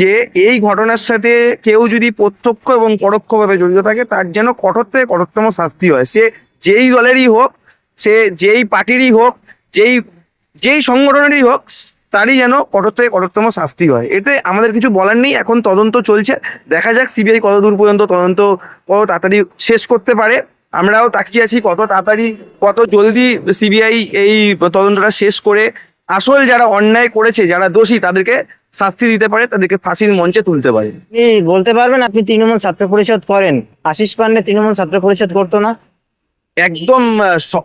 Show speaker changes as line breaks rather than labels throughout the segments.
যে এই ঘটনার সাথে কেউ যদি প্রত্যক্ষ এবং পরোক্ষভাবে জড়িত থাকে, তার যেন কঠোর থেকে কঠোরতম শাস্তি হয়। সে যেই দলেরই হোক, সে যেই পার্টিরই হোক, যেই যেই সংগঠনেরই হোক, তারই যেন কঠোর থেকে কঠোরতম শাস্তি হয়। এতে আমাদের কিছু বলার নেই, এখন তদন্ত চলছে। দেখা যাক সিবিআই কত দূর পর্যন্ত তদন্ত কত তাড়াতাড়ি শেষ করতে পারে। আমরাও তাকিয়ে আছি কত তাড়াতাড়ি, কত জলদি সিবিআই এই তদন্তটা শেষ করে। আসল যারা অন্যায় করেছে, যারা দোষী, তাদেরকে শাস্তি দিতে পারে তাদেরকে ফাঁসির মঞ্চে তুলতে পারে।
আপনি বলতে পারবেন আপনি তৃণমূল ছাত্র পরিষদ করেন। আশিস পান্ডে তৃণমূল ছাত্র পরিষদ করতো না?
একদম আহ, স-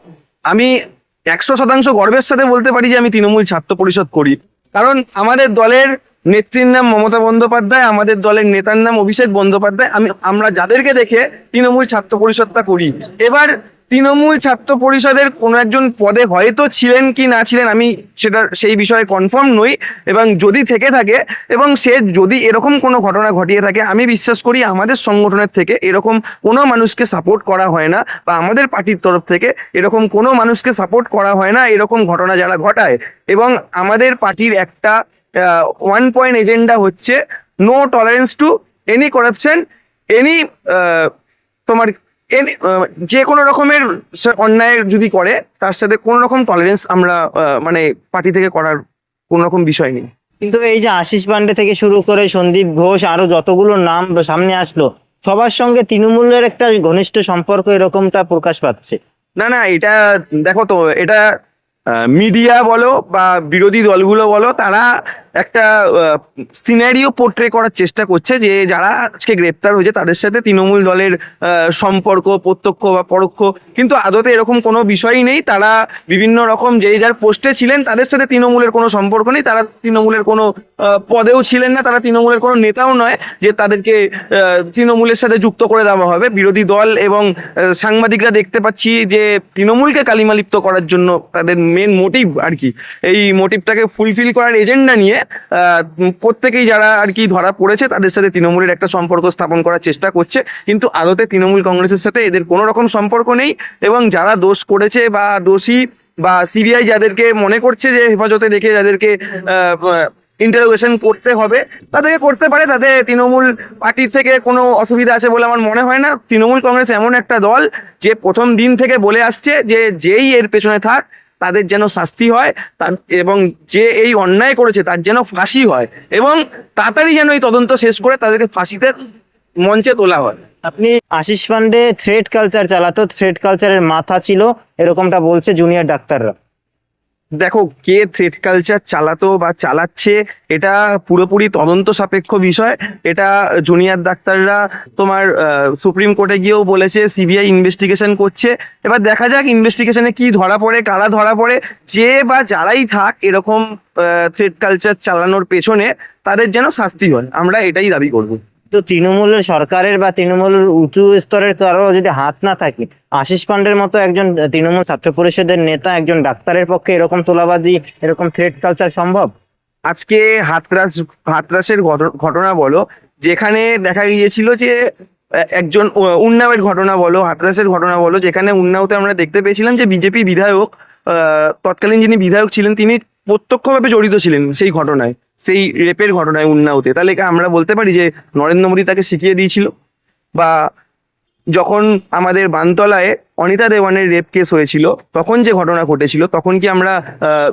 আমি একশো শতাংশ গর্বের সাথে বলতে পারি যে আমি তৃণমূল ছাত্র পরিষদ করি। কারণ আমাদের দলের নেত্রীর নাম মমতা বন্দ্যোপাধ্যায় আমাদের দলের নেতার নাম অভিষেক বন্দ্যোপাধ্যায় আমি আমরা যাদেরকে দেখে তৃণমূল ছাত্র পরিষদটা করি। এবার তৃণমূল ছাত্র পরিষদের কোনো একজন পদে হয়তো ছিলেন কি না ছিলেন, আমি সেটা সেই বিষয়ে কনফার্ম নই। এবং যদি থেকে থাকে, এবং সে যদি এরকম কোনো ঘটনা ঘটিয়ে থাকে, আমি বিশ্বাস করি আমাদের সংগঠনের থেকে এরকম কোনো মানুষকে সাপোর্ট করা হয় না, বা আমাদের পার্টির তরফ থেকে এরকম কোনো মানুষকে সাপোর্ট করা হয় না, এরকম ঘটনা যারা ঘটায়। এবং আমাদের পার্টির একটা ওয়ান পয়েন্ট এজেন্ডা হচ্ছে no tolerance to any corruption any তোমার যে কোনো রকমের অন্যায় যদি করে তার সাথে কোনো রকম টলারেন্স আমরা মানে পার্টি থেকে করার কোনো রকম বিষয় নেই।
কিন্তু এই যে আশিস পান্ডে থেকে শুরু করে সন্দীপ ঘোষ আরও যতগুলো নাম সামনে আসলো সবার সঙ্গে তৃণমূলের একটা ঘনিষ্ঠ সম্পর্ক এরকমটা প্রকাশ পাচ্ছে।
না না এটা দেখো তো এটা মিডিয়া বলো বা বিরোধী দলগুলো বলো তারা একটা সিনারিও পোর্ট্রে করার চেষ্টা করছে যে যারা আজকে গ্রেপ্তার হয়েছে তাদের সাথে তৃণমূল দলের সম্পর্ক, প্রত্যক্ষ বা পরোক্ষ, কিন্তু আদতে এরকম কোনো বিষয়ই নেই। তারা বিভিন্ন রকম যেই যার পোস্টে ছিলেন তাদের সাথে তৃণমূলের কোনো সম্পর্ক নেই। তারা তৃণমূলের কোনো পদেও ছিলেন না, তারা তৃণমূলের কোনো নেতাও নয় যে তাদেরকে তৃণমূলের সাথে যুক্ত করে দেওয়া হবে। বিরোধী দল এবং সাংবাদিকরা দেখতে পাচ্ছি যে তৃণমূলকে কালিমালিপ্ত করার জন্য তাদের মেন মোটিভ আর কি। এই মোটিভটাকে ফুলফিল করার এজেন্ডা নিয়ে প্রত্যেকেই যারা আর কি ধরা পড়েছে, তাদের সাথে তৃণমূলের একটা সম্পর্ক স্থাপন করার চেষ্টা করছে। কিন্তু আদতে তৃণমূল কংগ্রেসের সাথে এদের কোনো রকম সম্পর্ক নেই এবং যারা দোষ করেছে বা দোষী বা সিবিআই যাদেরকে মনে করছে যে হেফাজতে রেখে যাদেরকে ইন্টারোগেশন করতে হবে, তাদেরকে করতে পারে। তাতে তৃণমূল পার্টির থেকে কোনো অসুবিধা আছে বলে আমার মনে হয় না। তৃণমূল কংগ্রেস এমন একটা দল যে প্রথম দিন থেকে বলে আসছে যে যেই এর পেছনে থাক তাদের যেন শাস্তি হয়, তার এবং যে এই অন্যায় করেছে তার যেন ফাঁসি হয় এবং তাড়াতাড়ি যেন এই তদন্ত শেষ করে তাদেরকে ফাঁসিতে মঞ্চে তোলা হয়।
আপনি আশিস পান্ডে থ্রেড কালচার চালাতো থ্রেড কালচারের মাথা ছিল, এরকমটা বলছে জুনিয়র ডাক্তাররা।
দেখো, কে থ্রেড কালচার চালাতো বা চালাচ্ছে, এটা পুরোপুরি তদন্ত সাপেক্ষ বিষয়। এটা জুনিয়র ডাক্তাররা তোমার সুপ্রিম কোর্টে গিয়েও বলেছে সিবিআই ইনভেস্টিগেশন করছে। এবার দেখা যাক ইনভেস্টিগেশনে কি ধরা পড়ে, কারা ধরা পড়ে। যে বা যারাই থাক, এরকম থ্রেড কালচার চালানোর পেছনে তাদের যেন শাস্তি হয়। আমরা এটাই দাবি করব।
তো তৃণমূলের সরকারের বা তৃণমূলের উঁচু স্তরের কারও যদি হাত না থাকে, আশিস পান্ডের মতো একজন তৃণমূল ছাত্র পরিষদের নেতা, একজন ডাক্তারের পক্ষে এরকম তোলাবাজি, এরকম থ্রেড কালচার সম্ভব?
আজকে হাতরাস, হাতরাসের ঘট- ঘটনা বলো, যেখানে দেখা গিয়েছিল যে একজন উন্নাওয়ের ঘটনা বলো, হাতরাসের ঘটনা বলো, যেখানে উন্নাওতে আমরা দেখতে পেয়েছিলাম যে বিজেপি বিধায়ক তৎকালীন যিনি বিধায়ক ছিলেন, তিনি প্রত্যক্ষভাবে জড়িত ছিলেন সেই ঘটনায়। সেই রেপের ঘটনায় উন্নাওতে তাহলে আমরা বলতে পারি যে নরেন্দ্র মোদী তাকে শিখিয়ে দিয়েছিল বা যখন আমাদের বানতলায় অনিতা দেওয়ানের রেপ কেস হয়েছিল, তখন যে ঘটনা ঘটেছিল, তখন কি আমরা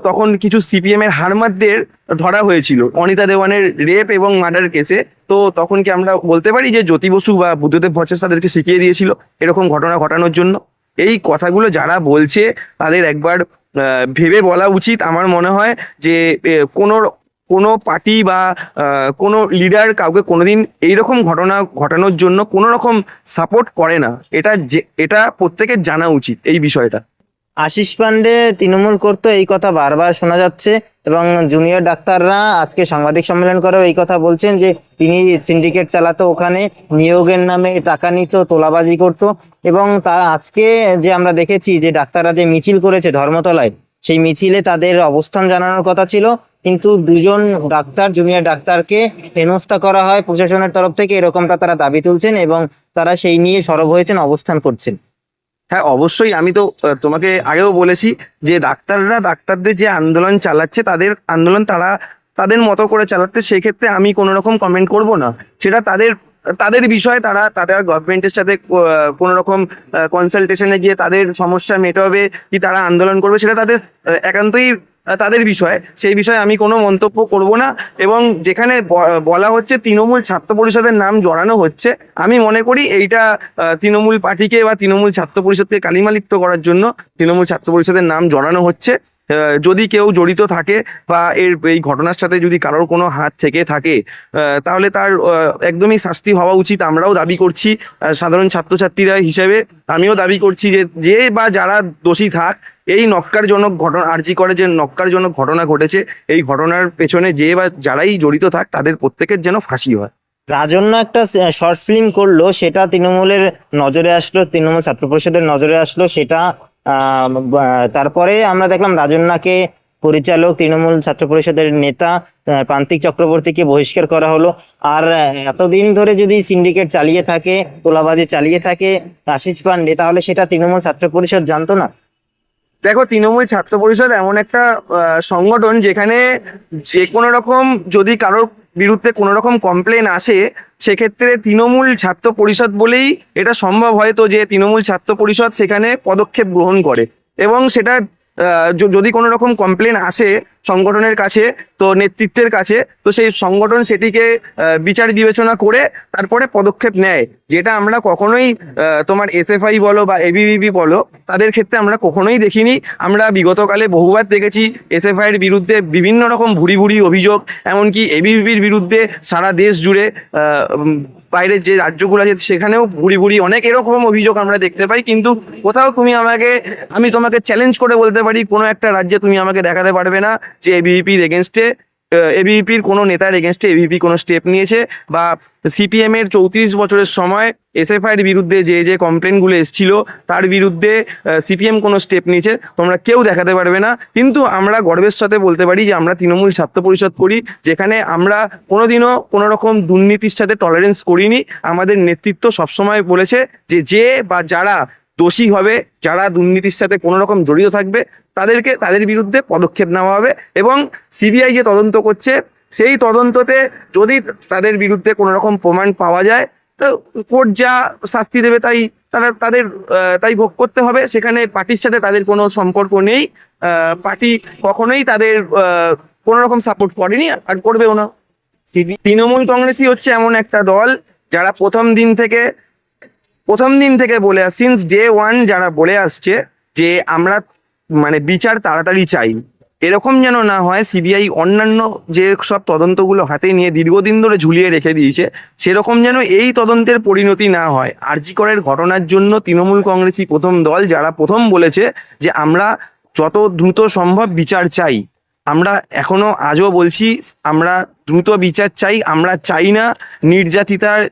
তখন কিছু সিপিএম এর হারমাতদের ধরা হয়েছিল অনিতা দেওয়ানের রেপ এবং মার্ডার কেসে। তো তখন কি আমরা বলতে পারি যে জ্যোতি বসু বা বুদ্ধদেব ভট্টাচার্য তাদেরকে শিখিয়ে দিয়েছিল এরকম ঘটনা ঘটানোর জন্য? এই কথাগুলো যারা বলছে, তাদের একবার ভেবে বলা উচিত। আমার মনে হয় যে কোনো কোনো পার্টি বা কোনো লিডার কাউকে কোনোদিন এইরকম ঘটনা ঘটানোর জন্য কোনো রকম সাপোর্ট করে না। এটা যে, এটা প্রত্যেকের জানা উচিত এই বিষয়টা।
আশিস পান্ডে তৃণমূল করতো, এই কথা বারবার শোনা যাচ্ছে এবং জুনিয়র ডাক্তাররা আজকে সাংবাদিক সম্মেলন করেও এই কথা বলছেন যে, তিনি সিন্ডিকেট চালাতো ওখানে, নিয়োগের নামে টাকা নিত, তোলাবাজি করত এবং তার আজকে যে আমরা দেখেছি যে ডাক্তাররা যে মিছিল করেছে ধর্মতলায়, সেই মিছিলে তাদের অবস্থান জানানোর কথা ছিল। কিন্তু দুজন ডাক্তার জুনিয়র ডাক্তারকে হেনস্থা করা হয় প্রশাসনের তরফ থেকে, এরকমটা তারা দাবি তুলছেন এবং তারা সেই নিয়ে সরব হয়েছেন, অবস্থান করছেন।
হ্যাঁ অবশ্যই আমি তো তোমাকে আগেও বলেছি যে ডাক্তাররা ডাক্তারদের যে আন্দোলন চালাচ্ছে, তাদের আন্দোলন তারা তাদের মতো করে চালাতে সেক্ষেত্রে আমি কোনো রকম কমেন্ট করব না। সেটা তাদের তাদের বিষয়ে তারা তাদের গভর্নমেন্টের সাথে কোনো রকম কনসালটেশনে গিয়ে তাদের সমস্যা মেটাবে, কি তারা আন্দোলন করবে, সেটা তাদের একান্তই তাদের বিষয়ে। সেই বিষয়ে আমি কোনো মন্তব্য করব না এবং যেখানে বলা হচ্ছে তৃণমূল ছাত্র পরিষদের নাম জড়ানো হচ্ছে, আমি মনে করি এইটা তৃণমূল পার্টিকে বা তৃণমূল ছাত্র পরিষদকে কালিমালিপ্ত করার জন্য তৃণমূল ছাত্র পরিষদের নাম জড়ানো হচ্ছে। যদি কেউ জড়িত থাকে বা এর, এই ঘটনার সাথে যদি কারোর কোনো হাত থেকে থাকে তাহলে তার একদমই শাস্তি হওয়া উচিত। আমরাও দাবি করছি সাধারণ ছাত্রছাত্রীরা হিসেবে আমিও দাবি করছি যে যে বা যারা দোষী থাক এই নক্কারজনক ঘটনা, আর্জি করে যে নক্কারজনক ঘটনা ঘটেছে, এই ঘটনার পেছনে যে বা যারাই জড়িত থাক, তাদের প্রত্যেকের যেন ফাঁসি হয়।
রাজন্য একটা শর্ট ফিল্ম করল, সেটা তৃণমূলের নজরে আসলো, তৃণমূল ছাত্র পরিষদের নজরে আসলো, সেটা তারপরে আমরা দেখলাম রাজন্যাকে পরিচালক, তৃণমূল ছাত্র পরিষদের নেতা প্রান্তিক চক্রবর্তীকে বহিষ্কার করা হলো। আর এতদিন ধরে যদি সিন্ডিকেট চালিয়ে থাকে, তোলাবাজি চালিয়ে থাকে, আশিস পান্ডে, তাহলে সেটা তৃণমূল ছাত্র পরিষদ জানতো না?
দেখো তৃণমূল ছাত্র পরিষদ এমন একটা সংগঠন যেখানে যে কোনো রকম যদি কারোর বিরুদ্ধে কোনো রকম কমপ্লেন আসে, সেক্ষেত্রে তৃণমূল ছাত্র পরিষদ বলেই এটা সম্ভব হয় তো যে তৃণমূল ছাত্র পরিষদ সেখানে পদক্ষেপ গ্রহণ করে। এবং সেটা যদি কোনো রকম কমপ্লেন আসে সংগঠনের কাছে, তো নেতৃত্বের কাছে, তো সেই সংগঠন সেটিকে বিচার বিবেচনা করে তারপরে পদক্ষেপ নেয়। যেটা আমরা কখনোই তোমার এসএফআই বলো বা এবিভিপি বলো, তাদের ক্ষেত্রে আমরা কখনোই দেখিনি। আমরা বিগতকালে বহুবার দেখেছি এসএফআই এর বিরুদ্ধে বিভিন্ন রকম ভুরি ভুরি অভিযোগ, এমনকি এবিভিপির বিরুদ্ধে সারা দেশ জুড়ে বাইরের যে রাজ্যগুলো আছে সেখানেও ভুরি ভুরি অনেক এরকম অভিযোগ আমরা দেখতে পাই। কিন্তু কোথাও তুমি আমাকে, আমি তোমাকে চ্যালেঞ্জ করে বলতে পারি, কোনো একটা রাজ্যে তুমি আমাকে দেখাতে পারবে না। যে এবিভিপির এগেনস্টে এবিভিপির কোনো নেতার এগেনস্টে এবিপি কোনো স্টেপ নিয়েছে বা সিপিএম এর চৌত্রিশ বছরের সময় এসএফআই এর বিরুদ্ধে যে যে কমপ্লেনগুলো এসেছিল, তার বিরুদ্ধে সিপিএম কোনো স্টেপ নিয়েছে, তোমরা কেউ দেখাতে পারবে না। কিন্তু আমরা গর্বের সাথে বলতে পারি যে, আমরা তৃণমূল ছাত্র পরিষদ করি, যেখানে আমরা কোনোদিনও কোনো রকম দুর্নীতির সাথে টলারেন্স করিনি। আমাদের নেতৃত্ব সবসময় বলেছে যে যে বা যারা দোষী হবে যারা দুর্নীতির সাথে কোনো রকম জড়িত থাকবে তাদেরকে তাদের বিরুদ্ধে পদক্ষেপ নেওয়া হবে এবং সিবিআই যে তদন্ত করছে সেই তদন্ততে যদি তাদের বিরুদ্ধে কোনো রকম প্রমাণ পাওয়া যায় তো কোর্ট যা শাস্তি দেবে তাই তারা তাদের তাই ভোগ করতে হবে। সেখানে পার্টির সাথে তাদের কোনো সম্পর্ক নেই। পার্টি কখনোই তাদের কোনো রকম সাপোর্ট করেনি আর করবেও না। তৃণমূল কংগ্রেসই হচ্ছে এমন একটা দল যারা প্রথম দিন থেকে প্রথম দিন থেকে বলে সিন্স ডে ওয়ান যারা বলে আসছে যে আমরা মানে বিচার তাড়াতাড়ি চাই, এরকম যেন না হয় সিবিআই অন্যান্য যে সব তদন্তগুলো হাতে নিয়ে দীর্ঘদিন ধরে ঝুলিয়ে রেখে দিয়েছে, সেরকম যেন এই তদন্তের পরিণতি না হয়। আরজিকরের ঘটনার জন্য তৃণমূল কংগ্রেসই প্রথম দল, যারা প্রথম বলেছে যে আমরা যত দ্রুত সম্ভব বিচার চাই, আমরা এখনও আজও বলছি, আমরা দ্রুত বিচার চাই, আমরা চাই না নির্যাতিতার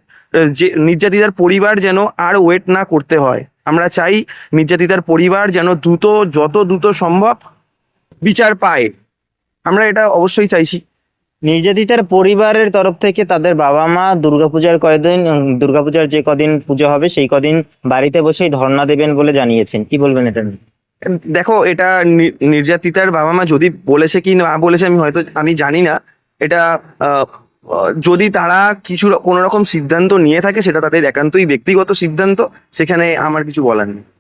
যে নির্যাতিতার পরিবার যেন আর ওয়েট না করতে হয়। আমরা চাই নির্যাতিতার পরিবার যেন দ্রুত যত দ্রুত সম্ভব বিচার পায়। আমরা এটা অবশ্যই চাইছি।
নির্যাতিতার পরিবারের তরফ থেকে তাদের বাবা মা দুর্গাপূজার কয়দিন দুর্গাপূজার যে কদিন পুজো হবে সেই কদিন বাড়িতে বসেই ধর্ণা দেবেন বলে জানিয়েছেন। কি বলবেন এটা
দেখো এটা নির্যাতিতার বাবা মা যদি বলেছে কি না বলেছে আমি হয়তো আমি জানি না। এটা যদি তারা কিছু কোনো রকম সিদ্ধান্ত নিয়ে থাকে, সেটা তাদের একান্তই ব্যক্তিগত সিদ্ধান্ত, সেখানে আমার কিছু বলার নেই।